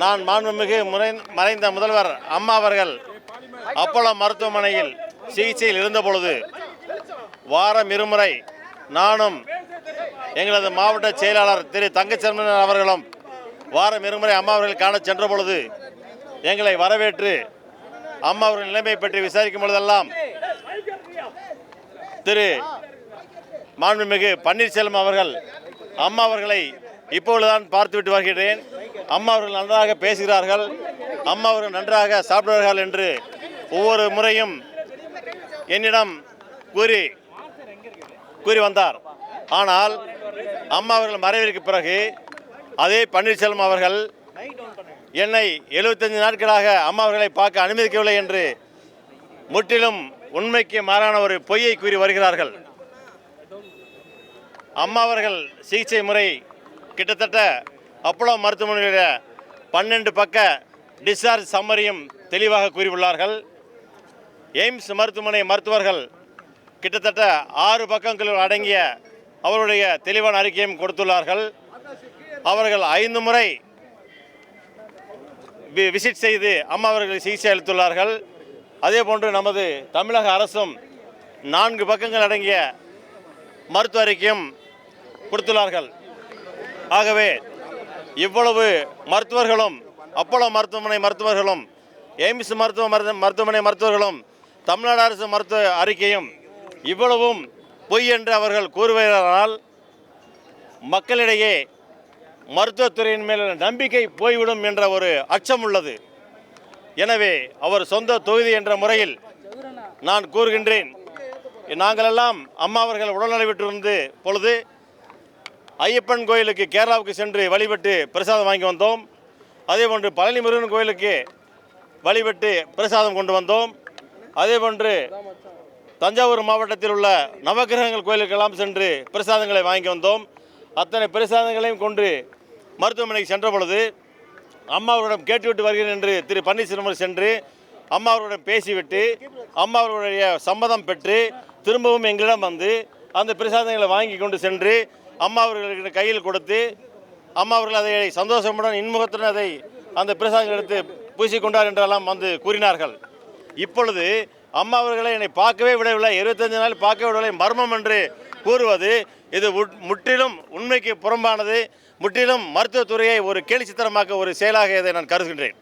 நான் மாண்புமிகு முறை மறைந்த முதல்வர் அம்மா அவர்கள் அப்போலோ மருத்துவமனையில் சிகிச்சையில் இருந்தபொழுது வாரம் இருமுறை நானும் எங்களது மாவட்ட செயலாளர் திரு தங்கச்செல்வன் அவர்களும் வாரம் இருமுறை அம்மா அவர்கள் காண சென்ற பொழுது எங்களை வரவேற்று அம்மா அவர்கள் நிலைமை பற்றி விசாரிக்கும் பொழுதெல்லாம் திரு மாண்புமிகு பன்னீர்செல்வம் அவர்கள் அம்மா அவர்களை இப்பொழுதுதான் பார்த்துவிட்டு வருகிறேன். அம்மா அவர்கள் நன்றாக பேசுகிறார்கள். அம்மா அவர்கள் நன்றாக சாப்பிடுவார்கள் என்று ஒவ்வொரு முறையும் என்னிடம் கூறி கூறி வந்தார். ஆனால் அம்மா அவர்கள் மறைவிற்கு பிறகு அதே பன்னீர்செல்வம் அவர்கள் என்னை 75 நாட்களாக அம்மா அவர்களை பார்க்க அனுமதிக்கவில்லை என்று முற்றிலும் உண்மைக்கு மாறான ஒரு பொய்யை கூறி வருகிறார்கள். அம்மா அவர்கள் சிகிச்சை முறை கிட்டத்தட்ட அப்போலோ மருத்துவமனையுடைய பன்னெண்டு பக்க டிஸ்சார்ஜ் சம்மரியும் தெளிவாக கூறியுள்ளார்கள். எய்ம்ஸ் மருத்துவமனை மருத்துவர்கள் கிட்டத்தட்ட ஆறு பக்கங்கள் அடங்கிய அவருடைய தெளிவான அறிக்கையும் கொடுத்துள்ளார்கள். அவர்கள் ஐந்து முறை வி- விசிட் செய்து அம்மா அவர்கள் சிகிச்சை அளித்துள்ளார்கள். அதே போன்று நமது தமிழக அரசும் நான்கு பக்கங்கள் அடங்கிய மருத்துவ அறிக்கையும் கொடுத்துள்ளார்கள். ஆகவே இவ்வளவு மருத்துவர்களும் அப்போலோ மருத்துவமனை மருத்துவர்களும் எய்ம்ஸ் மருத்துவ மருத்துவமனை மருத்துவர்களும் தமிழ்நாடு அரசு மருத்துவ அறிக்கையும் இவ்வளவும் பொய் என்று அவர்கள் கூறுவதால் மக்களிடையே மருத்துவத்துறையின் மேல் நம்பிக்கை போய்விடும் என்ற ஒரு அச்சம் உள்ளது. எனவே அவர் சொந்த தொகுதி என்ற முறையில் நான் கூறுகின்றேன். நாங்களெல்லாம் அம்மா அவர்கள் உடல்நலவிட்டிருந்த பொழுது ஐயப்பன் கோயிலுக்கு கேரளாவுக்கு சென்று வழிபட்டு பிரசாதம் வாங்கி வந்தோம். அதேபோன்று பழனி முருகன் கோயிலுக்கு வழிபட்டு பிரசாதம் கொண்டு வந்தோம். அதேபோன்று தஞ்சாவூர் மாவட்டத்தில் உள்ள நவகிரகங்கள் கோயிலுக்கெல்லாம் சென்று பிரசாதங்களை வாங்கி வந்தோம். அத்தனை பிரசாதங்களையும் கொண்டு மருத்துவமனைக்கு சென்ற பொழுது அம்மா கேட்டுவிட்டு வருகிறேன் என்று திரு பன்னீர்செல்வம் சென்று அம்மா அவர்களிடம் பேசிவிட்டு அம்மா அவர்களுடைய சம்மதம் பெற்று திரும்பவும் எங்களிடம் வந்து அந்த பிரசாதங்களை வாங்கி கொண்டு சென்று அம்மா அவர்களுக்கு கையில் கொடுத்து அம்மா அவர்கள் அதை சந்தோஷமுடன் இன்முகத்துடன் அதை அந்த பிரசாதங்கள் எடுத்து பூசிக்கொண்டார் என்றெல்லாம் வந்து கூறினார்கள். இப்பொழுது அம்மா அவர்களை என்னை பார்க்கவே விடவில்லை. இருபத்தஞ்சு நாள் பார்க்க விடவில்லை. மர்மம் என்று கூறுவது இது முற்றிலும் உண்மைக்கு புறம்பானது முற்றிலும் மருத்துவத்துறையை ஒரு கேலி சித்திரமாக்க ஒரு செயலாக இதை நான் கருதுகின்றேன்.